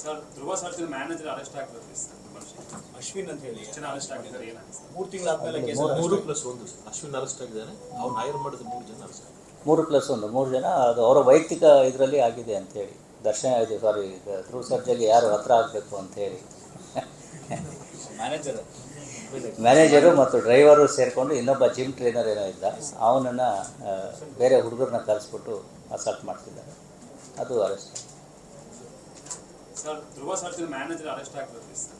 Sir Dhruva ಸರ್ಜನ್ manager arrest ಆಗ್ತದೆ sir Ashwin ಅಂತ ಹೇಳಿ. ಎಷ್ಟು ಜನ ಅರೆಸ್ಟ್ ಆಗಿದ್ದಾರೆ ಏನಾಗುತ್ತೆ ಮೂರು ತಿಂಗಳಾದ್ಮೇಲೆ ಕೇಸ್ ಮೂರು ಪ್ಲಸ್ ಒಂದು ಅಶ್ವಿನ್ ಅರೆಸ್ಟ್ ಆಗಿದ್ದಾನೆ ಅವ್ನು ಹೈರ್ ಮಾಡಿದ ಮೂರು ಜನ ಅರೆಸ್ಟ್ ಆಗಿದ್ದಾರೆ ಮೂರು ಪ್ಲಸ್ ಒಂದು ಮೂರು ಜನ. ಅದು ಅವರ ವೈಯಕ್ತಿಕ ಇದರಲ್ಲಿ ಆಗಿದೆ ಅಂತೇಳಿ ದರ್ಶನ ಇದು ಸಾರಿ ಧ್ರುವ ಸರ್ಜಲ್ಲಿ ಯಾರು ಹತ್ರ ಆಗಬೇಕು ಅಂತೇಳಿ ಮ್ಯಾನೇಜರ್ ಮ್ಯಾನೇಜರು ಮತ್ತು ಡ್ರೈವರು ಸೇರಿಕೊಂಡು ಇನ್ನೊಬ್ಬ ಜಿಮ್ ಟ್ರೈನರ್ ಏನೋ ಇದ್ದ ಅವನನ್ನು ಬೇರೆ ಹುಡುಗರನ್ನ ಕರೆಸ್ಬಿಟ್ಟು ಅಸಾಲ್ಟ್ ಮಾಡ್ತಿದ್ದಾರೆ. ಅದು ಅರೆಸ್ಟ್ ಸರ್ ಧ್ರುವ ಸರ್ಜನ್ ಮ್ಯಾನೇಜರ್ ಅರೆಸ್ಟ್ ಆಗಿರೋದು ಸರ್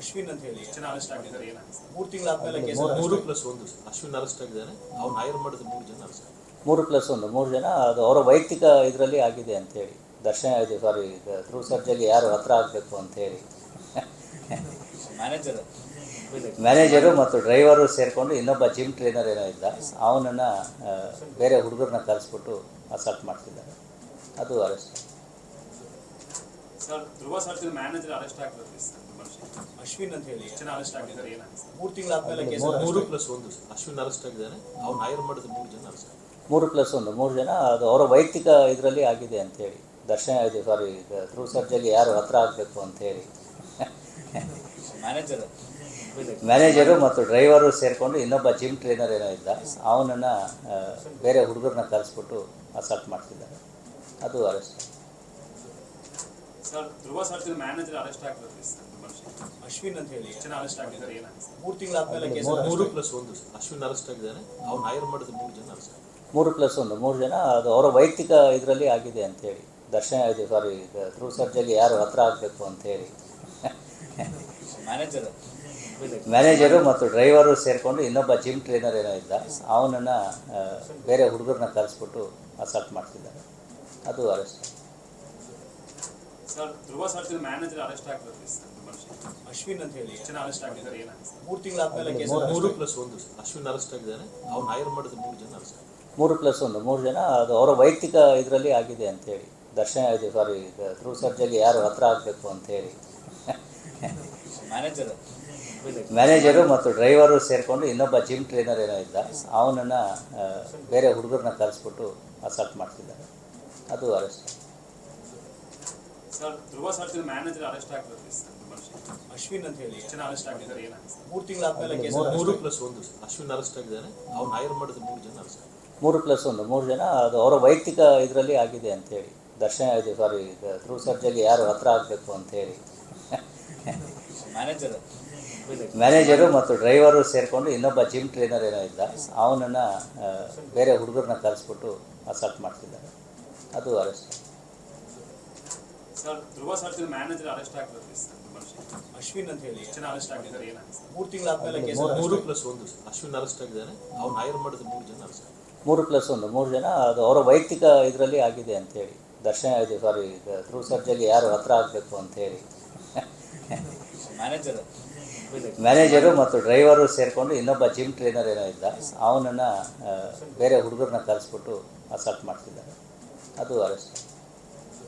ಅಶ್ವಿನ್ ಅಂತ ಹೇಳಿ. ಎಷ್ಟು ಜನ ಅರೆಸ್ಟ್ ಆಗಿದ್ದಾರೆ ಏನಾಗುತ್ತೆ ಮೂರು ತಿಂಗಳಾದ್ಮೇಲೆ ಕೇಸ್ ಮೂರು ಪ್ಲಸ್ ಒಂದು ಅಶ್ವಿನ್ ಅರೆಸ್ಟ್ ಆಗಿದ್ದಾನೆ. ಅವ್ನು ಹೈರ್ ಮಾಡಿದ ಮೂರು ಜನ ಅರೆಸ್ಟ್ ಆಗಿದ್ದಾರೆ. ಮೂರು ಪ್ಲಸ್ ಒಂದು ಮೂರು ಜನ. ಅದು ಅವರ ವೈಯಕ್ತಿಕ ಇದರಲ್ಲಿ ಆಗಿದೆ ಅಂತೇಳಿ ದರ್ಶನ ಇದು ಸಾರಿ ಧ್ರುವ ಸರ್ಜರಿಗೆ ಯಾರು ಹತ್ರ ಆಗಬೇಕು ಅಂತೇಳಿ ಮ್ಯಾನೇಜರ್ ಮ್ಯಾನೇಜರು ಮತ್ತು ಡ್ರೈವರು ಸೇರಿಕೊಂಡು ಇನ್ನೊಬ್ಬ ಜಿಮ್ ಟ್ರೈನರ್ ಏನೋ ಇದ್ದ. ಅವನನ್ನು ಬೇರೆ ಹುಡುಗರನ್ನ ಕರೆಸ್ಬಿಟ್ಟು ಅಸಾಲ್ಟ್ ಮಾಡ್ತಿದ್ದಾರೆ. ಅದು ಅರೆಸ್ಟ್ ಸರ್ ಧ್ರುವ ಸರ್ಜನ್ ಮ್ಯಾನೇಜರ್ ಅರೆಸ್ಟ್ ಆಗ್ತದೆ ಸರ್ ಅಶ್ವಿನ್ ಅಂತ ಹೇಳಿ. ಎಷ್ಟು ಜನ ಅರೆಸ್ಟ್ ಆಗಿದ್ದಾರೆ ಮೂರು ತಿಂಗಳಾದ್ಮೇಲೆ ಕೇಸ್ ಮೂರು ಪ್ಲಸ್ ಒಂದು ಅಶ್ವಿನ್ ಅರೆಸ್ಟ್ ಆಗಿದ್ದಾನೆ. ಅವ್ನು ಹೈರ್ ಮಾಡಿದ ಮೂರು ಜನ ಅರೆಸ್ಟ್ ಮೂರು ಪ್ಲಸ್ ಒಂದು ಮೂರು ಜನ ಅದು ಅವರ ವೈಯಕ್ತಿಕ ಇದರಲ್ಲಿ ಆಗಿದೆ ಅಂತ ಹೇಳಿ. ದರ್ಶನ ಇದೆ ಸಾರಿ ಧ್ರುವ ಸರ್ಜಲ್ಲಿ ಯಾರು ಹತ್ರ ಆಗಬೇಕು ಅಂತ ಹೇಳಿ. ಮ್ಯಾನೇಜರ್ ಮ್ಯಾನೇಜರು ಮತ್ತು ಡ್ರೈವರು ಸೇರಿಕೊಂಡು ಇನ್ನೊಬ್ಬ ಜಿಮ್ ಟ್ರೈನರ್ ಏನೋ ಇದ್ದ ಅವನನ್ನು ಬೇರೆ ಹುಡುಗರನ್ನ ಕರೆಸ್ಬಿಟ್ಟು ಅಸಾಲ್ಟ್ ಮಾಡ್ತಿದ್ದಾರೆ. ಅದು ಅರೆಸ್ಟ್ ಸರ್ ಧ್ರುವ ಸರ್ಜನ್ ಮ್ಯಾನೇಜರ್ ಅರೆಸ್ಟ್ ಆಗ್ತದೆ ಸರ್. ಅಶ್ವಿನ್ ಅಂತ ಹೇಳಿ. ಎಷ್ಟು ಜನ ಅರೆಸ್ಟ್ ಆಗಿದ್ದಾರೆ ಏನಾಗಿದೆ ಮೂರು ತಿಂಗಳಾದ್ಮೇಲೆ ಕೇಸ್ ಮೂರು ಪ್ಲಸ್ ಒಂದು ಅಶ್ವಿನ್ ಅರೆಸ್ಟ್ ಆಗಿದ್ದಾನೆ. ಅವ್ನು ಹೈರ್ ಮಾಡಿದ ಮೂರು ಜನ ಅರೆಸ್ಟ್ ಆಗಿದ್ದಾರೆ ಮೂರು ಪ್ಲಸ್ ಒಂದು ಮೂರು ಜನ. ಅದು ಅವರ ವೈಯಕ್ತಿಕ ಇದರಲ್ಲಿ ಆಗಿದೆ ಅಂತೇಳಿ ದರ್ಶನ ಇದು ಸಾರಿ ಧ್ರುವ ಸರ್ಜಲ್ಲಿ ಯಾರು ಹತ್ರ ಆಗಬೇಕು ಅಂತೇಳಿ ಮ್ಯಾನೇಜರ್ ಮ್ಯಾನೇಜರು ಮತ್ತು ಡ್ರೈವರು ಸೇರಿಕೊಂಡು ಇನ್ನೊಬ್ಬ ಜಿಮ್ ಟ್ರೈನರ್ ಏನೋ ಇದ್ದ. ಅವನನ್ನು ಬೇರೆ ಹುಡುಗರನ್ನ ಕರೆಸ್ಬಿಟ್ಟು ಅಸಾಲ್ಟ್ ಮಾಡ್ತಿದ್ದಾರೆ. ಅದು ಅರೆಸ್ಟ್ ಸರ್ ಧ್ರುವ ಸರ್ಜನ್ ಮ್ಯಾನೇಜರ್ ಅರೆಸ್ಟ್ ಆಗ್ತದೆ ಸರ್ ಅಶ್ವಿನ್ ಅಂತ ಹೇಳಿ. ಜನ ಅರೆಸ್ಟ್ ಆಗಿದ್ದಾರೆ ಏನಾಗಿದೆ ಮೂರು ತಿಂಗಳಾದ್ಮೇಲೆ ಕೇಸ್ ಮೂರು ಪ್ಲಸ್ ಒಂದು ಅಶ್ವಿನ್ ಅರೆಸ್ಟ್ ಆಗಿದ್ದಾನೆ. ಅವ್ನು ಹೈರ್ ಮಾಡಿದ ಮೂರು ಜನ ಅರೆಸ್ಟ್ ಮೂರು ಪ್ಲಸ್ ಒಂದು ಮೂರು ಜನ ಅದು ಅವರ ವೈಯಕ್ತಿಕ ಇದರಲ್ಲಿ ಆಗಿದೆ ಅಂತ ಹೇಳಿ. ದರ್ಶನ ಇದೆ ಸಾರಿ ಧ್ರುವ ಸರ್ಜಲ್ಲಿ ಯಾರು ಹತ್ರ ಆಗಬೇಕು ಅಂತ ಹೇಳಿ. ಮ್ಯಾನೇಜರ್ ಮ್ಯಾನೇಜರು ಮತ್ತು ಡ್ರೈವರು ಸೇರಿಕೊಂಡು ಇನ್ನೊಬ್ಬ ಜಿಮ್ ಟ್ರೈನರ್ ಏನೋ ಇದ್ದ ಅವನನ್ನು ಬೇರೆ ಹುಡುಗರನ್ನ ಕರೆಸ್ಬಿಟ್ಟು ಅಸಾಲ್ಟ್ ಮಾಡ್ತಿದ್ದಾರೆ. ಅದು ಅರೆಸ್ಟ್ ಸರ್ ಧ್ರುವ ಸರ್ಜನ್ ಮ್ಯಾನೇಜರ್ ಅರೆಸ್ಟ್ ಆಗ್ತದೆ ಸರ್ ಅಶ್ವಿನ್ ಅಂತ ಹೇಳಿ. ಎಷ್ಟು ಜನ ಅರೆಸ್ಟ್ ಆಗಿದ್ದಾರೆ ಏನಾಗಿದೆ ಮೂರು ತಿಂಗಳಾದ್ಮೇಲೆ ಕೇಸ್ ಮೂರು ಪ್ಲಸ್ ಒಂದು ಅಶ್ವಿನ್ ಅರೆಸ್ಟ್ ಆಗಿದ್ದಾನೆ. ಅವ್ನು ಹೈರ್ ಮಾಡಿದ ಮೂರು ಜನ ಅರೆಸ್ಟ್ ಆಗಿದ್ದಾರೆ. ಮೂರು ಪ್ಲಸ್ ಒಂದು ಮೂರು ಜನ. ಅದು ಅವರ ವೈಯಕ್ತಿಕ ಇದರಲ್ಲಿ ಆಗಿದೆ ಅಂತ ಹೇಳಿ. ದರ್ಶನ ಇದು ಸಾರಿ ಧ್ರುವ ಸರ್ಜಿಗೆ ಯಾರು ಹತ್ರ ಆಗಬೇಕು ಅಂತ ಹೇಳಿ. ಮ್ಯಾನೇಜರ್ ಮ್ಯಾನೇಜರು ಮತ್ತು ಡ್ರೈವರು ಸೇರಿಕೊಂಡು ಇನ್ನೊಬ್ಬ ಜಿಮ್ ಟ್ರೈನರ್ ಏನೋ ಇದ್ದ. ಅವನನ್ನು ಬೇರೆ ಹುಡುಗರನ್ನ ಕಲಿಸ್ಬಿಟ್ಟು ಅಸಾಲ್ಟ್ ಮಾಡ್ತಿದ್ದಾರೆ. ಅದು ಅರೆಸ್ಟ್ ಸರ್ ಧ್ರುವ ಸರ್ಜನ್ ಮ್ಯಾನೇಜರ್ ಅರೆಸ್ಟ್ ಆಗ್ತದೆ ಸರ್ ಅಶ್ವಿನ್ ಅಂತ ಹೇಳಿ. ಎಷ್ಟು ಜನ ಅರೆಸ್ಟ್ ಆಗಿದ್ದಾರೆ ಏನಾಗುತ್ತೆ ಮೂರು ತಿಂಗಳಾದ್ಮೇಲೆ ಕೇಸ್ ಮೂರು ಪ್ಲಸ್ ಒಂದು ಅಶ್ವಿನ್ ಅರೆಸ್ಟ್ ಆಗಿದ್ದಾನೆ ಅವ್ನು ಹೈರ್ ಮಾಡಿದ ಮೂರು ಜನ ಅರೆಸ್ಟ್ ಆಗಿದ್ದಾರೆ ಮೂರು ಪ್ಲಸ್ ಒಂದು ಮೂರು ಜನ. ಅದು ಅವರ ವೈಯಕ್ತಿಕ ಇದರಲ್ಲಿ ಆಗಿದೆ ಅಂತೇಳಿ ದರ್ಶನ ಇದು ಸಾರಿ ಧ್ರುವ ಸರ್ಜರಿಗೆ ಯಾರು ಹತ್ರ ಆಗಬೇಕು ಅಂತೇಳಿ ಮ್ಯಾನೇಜರ್ ಮ್ಯಾನೇಜರು ಮತ್ತು ಡ್ರೈವರು ಸೇರಿಕೊಂಡು ಇನ್ನೊಬ್ಬ ಜಿಮ್ ಟ್ರೈನರ್ ಏನೋ ಇದ್ದ. ಅವನನ್ನು ಬೇರೆ ಹುಡುಗರನ್ನ ಕರೆಸ್ಬಿಟ್ಟು ಅಸಾಲ್ಟ್ ಮಾಡ್ತಿದ್ದಾರೆ. ಅದು ಅರೆಸ್ಟ್